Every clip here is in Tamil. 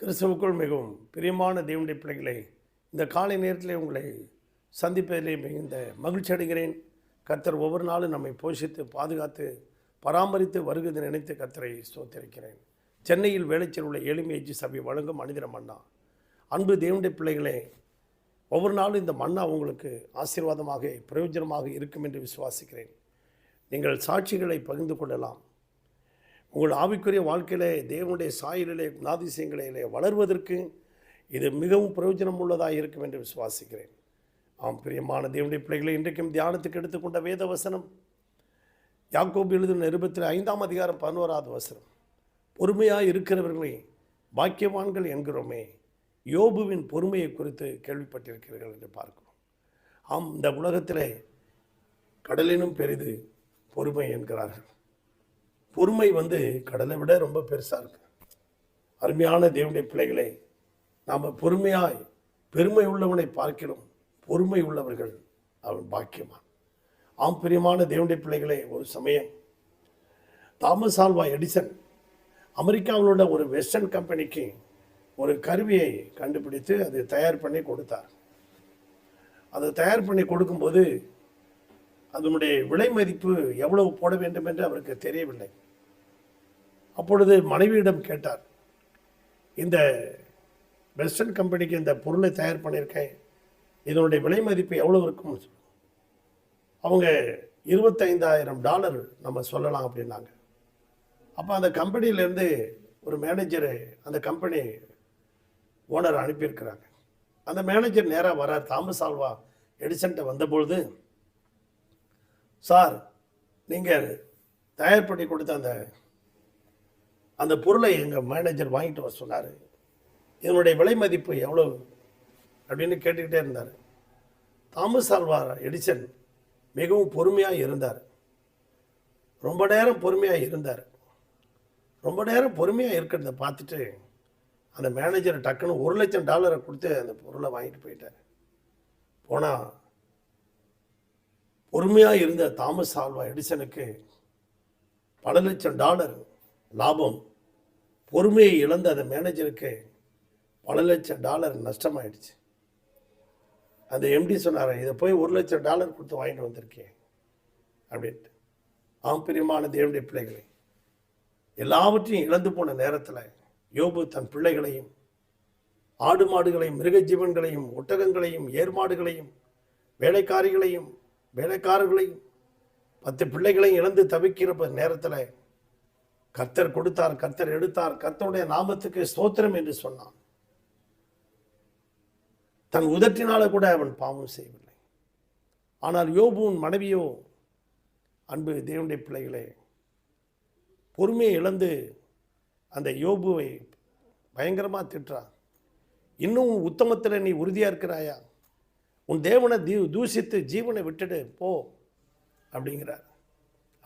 கிறிஸ்துவுக்குள் மிகவும் பிரியமான தேவனுடைய பிள்ளைகளை இந்த காலை நேரத்தில் உங்களை சந்திப்பதிலே மிகுந்த மகிழ்ச்சி அடைகிறேன். கர்த்தர் ஒவ்வொரு நாளும் நம்மை போஷித்து பாதுகாத்து பராமரித்து வருகிறது நினைத்து கர்த்தரை சோத்திருக்கிறேன் சென்னையில் வேலைச்சல் உள்ள எளிமையேஜி சபை வழங்கும் மனிதர மன்னா அன்பு தேவனுடைய பிள்ளைகளே ஒவ்வொரு நாளும் இந்த மன்னா உங்களுக்கு ஆசீர்வாதமாக பிரயோஜனமாக இருக்கும் என்று விசுவாசிக்கிறேன். நீங்கள் சாட்சிகளை பகிர்ந்து கொள்ளலாம். உங்கள் ஆவிக்குரிய வாழ்க்கையிலே தேவனுடைய சாயலிலே குணாதிசயங்களிலே வளர்வதற்கு இது மிகவும் பிரயோஜனம் உள்ளதாக இருக்கும் என்று விசுவாசிக்கிறேன். ஆம் பிரியமான தேவனுடைய பிள்ளைகளை இன்றைக்கும் தியானத்துக்கு எடுத்துக்கொண்ட வேத வசனம் யாக்கோபு எழுதின நிருபத்தில் ஐந்தாம் அதிகாரம் பதினோராவது வசனம் பொறுமையாக இருக்கிறவர்களை பாக்கியவான்கள் என்கிறோமே யோபுவின் பொறுமையை குறித்து கேள்விப்பட்டிருக்கிறீர்கள் என்று பார்க்கிறோம். ஆம் இந்த உலகத்திலே கடலினும் பெரிது பொறுமை என்கிறார்கள். பொறுமை வந்து கடலை விட ரொம்ப பெருசாக இருக்கு. அருமையான தேவனுடைய பிள்ளைகளை நாம் பொறுமையாய் பெருமை உள்ளவனை பார்க்கிறோம் பொறுமை உள்ளவர்கள் அவன் பாக்கியமான் ஆம் பிரியமான தேவனுடைய பிள்ளைகளே ஒரு சமயம் தாமஸ் ஆல்வா எடிசன் அமெரிக்காவில் உள்ள ஒரு வெஸ்டர்ன் கம்பெனிக்கு ஒரு கருவியை கண்டுபிடித்து அது தயார் பண்ணி கொடுத்தார். அதை தயார் பண்ணி கொடுக்கும்போது அதனுடைய விலை மதிப்பு எவ்வளவு போட வேண்டும் என்று அவருக்கு தெரியவில்லை. அப்பொழுது மனைவியிடம் கேட்டார் இந்த வெஸ்டர்ன் கம்பெனிக்கு இந்த பொருளை தயார் பண்ணியிருக்கேன். இதனுடைய விலை மதிப்பு எவ்வளோ இருக்கும் அவங்க இருபத்தைந்தாயிரம் டாலர் நம்ம சொல்லலாம் அப்படின்னாங்க. அப்போ அந்த கம்பெனியிலேருந்து ஒரு மேனேஜரை அந்த கம்பெனி ஓனர் அனுப்பியிருக்கிறாங்க. அந்த மேனேஜர் நேராக வரார். தாமஸ் ஆல்வா எடிசன்ட்ட வந்தபொழுது சார் நீங்கள் தயார் பண்ணி கொடுத்த அந்த அந்த பொருளை எங்கள் மேனேஜர் வாங்கிட்டு வர சொன்னார். இதனுடைய விலை மதிப்பு எவ்வளோ அப்படின்னு கேட்டுக்கிட்டே இருந்தார். தாமஸ் ஆல்வா எடிசன் மிகவும் பொறுமையாக இருந்தார். ரொம்ப நேரம் பொறுமையாக இருந்தார். ரொம்ப நேரம் பொறுமையாக இருக்கிறத பார்த்துட்டு அந்த மேனேஜர் டக்குன்னு ஒரு லட்சம் டாலரை கொடுத்து அந்த பொருளை வாங்கிட்டு போயிட்டார். போனால் பொறுமையாக இருந்த தாமஸ் ஆல்வா எடிசனுக்கு பல லட்சம் டாலர் லாபம் பொறுமையை இழந்து அந்த மேனேஜருக்கு பல லட்சம் டாலர் நஷ்டமாயிடுச்சு. அந்த எம்டி சொன்னார் இதை போய் ஒரு லட்சம் டாலர் கொடுத்து வாங்கிட்டு வந்திருக்கேன் அப்படின்ட்டு. ஆம் பிரியமான தேவனுடைய பிள்ளைகளை எல்லாவற்றையும் இழந்து போன நேரத்தில் யோபு தன் பிள்ளைகளையும் ஆடு மாடுகளையும் மிருக ஜீவன்களையும் ஒட்டகங்களையும் ஏர்மாடுகளையும் வேலைக்காரிகளையும் வேலைக்காரர்களையும் பத்து பிள்ளைகளையும் இழந்து தவிக்கிற நேரத்தில் கர்த்தர் கொடுத்தார் கர்த்தர் எடுத்தார் கர்த்தருடைய நாமத்துக்கு ஸ்தோத்திரம் என்று சொன்னான். தன் உதட்டினால கூட அவன் பாவம் செய்யவில்லை. ஆனால் யோபுவின் மனைவியோ அன்பு தேவனுடைய பிள்ளைகளே பொறுமையை இழந்து அந்த யோபுவை பயங்கரமாக திட்டுறான் இன்னும் உத்தமத்தில் நீ உறுதியாக இருக்கிறாயா? உன் தேவனை தீ தூசித்து ஜீவனை விட்டுடு போ அப்படிங்கிறார்.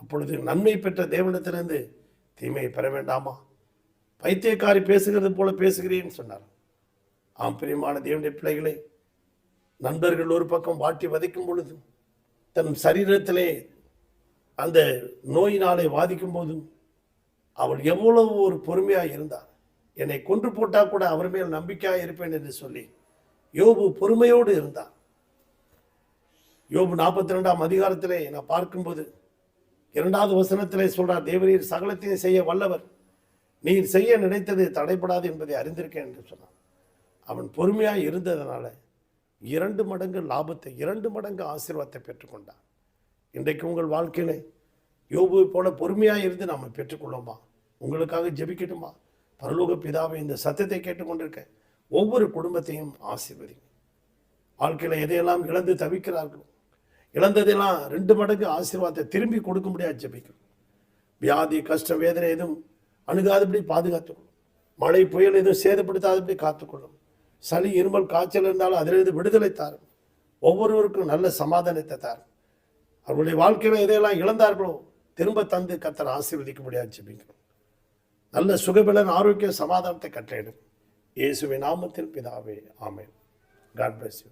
அப்பொழுது நன்மை பெற்ற தேவனத்திலிருந்து தீமையை பெற வேண்டாமா? பைத்தியக்காரி பேசுகிறது போல பேசுகிறேன்னு சொன்னார். ஆம் பிரியமான தேவனுடைய பிள்ளைகளை நண்பர்கள் ஒரு பக்கம் வாட்டி வதைக்கும் பொழுதும் தன் சரீரத்திலே அந்த நோயினாலே வாதிக்கும் போதும் அவள் எவ்வளவு ஒரு பொறுமையாக இருந்தார். என்னை கொன்று போட்டால் கூட அவர் மேல் நம்பிக்கையாக இருப்பேன் என்று சொல்லி யோபு பொறுமையோடு இருந்தார். யோபு நாற்பத்தி ரெண்டாம் அதிகாரத்திலே நான் பார்க்கும்போது இரண்டாவது வசனத்திலே சொல்றார் தேவரீர் சகலத்தையும் செய்ய வல்லவர். நீர் செய்ய நினைத்தது தடைப்படாது என்பதை அறிந்திருக்கேன் என்று சொன்னான். அவன் பொறுமையாக இருந்ததுனால இரண்டு மடங்கு லாபத்தை இரண்டு மடங்கு ஆசீர்வாதத்தை பெற்றுக்கொண்டான் இன்றைக்கு உங்கள் வாழ்க்கையிலே யோபுவை போல பொறுமையாக இருந்து நாம் பெற்றுக்கொள்ளோமா உங்களுக்காக ஜெபிக்கட்டுமா? பரலோக பிதாவை இந்த சத்தியத்தை கேட்டுக்கொண்டிருக்க ஒவ்வொரு குடும்பத்தையும் ஆசீர்வதிங்க. வாழ்க்கையில் எதையெல்லாம் இழந்து தவிக்கிறார்களோ இழந்ததெல்லாம் ரெண்டு மடங்கு ஆசீர்வாதத்தை திரும்பி கொடுக்க முடியாது ஜெபிக்கணும் வியாதி கஷ்டம் வேதனை எதுவும் அணுகாதபடி பாதுகாத்துக்கணும் மழை புயல் எதுவும் சேதப்படுத்தாதபடி காத்துக்கொள்ளும். சளி இருமல் காய்ச்சல் இருந்தாலும் அதிலிருந்து விடுதலை தாரும். ஒவ்வொருவருக்கும் நல்ல சமாதானத்தை தாரும். அவர்களுடைய வாழ்க்கையில் எதையெல்லாம் இழந்தார்களோ திரும்ப தந்து கத்தர் ஆசீர்வதிக்க முடியாது ஜபிக்கும் நல்ல சுகபலன் ஆரோக்கிய சமாதானத்தை கட்டளையிடும். இயேசுவின் நாமத்தில் பிதாவே ஆமேன். God bless you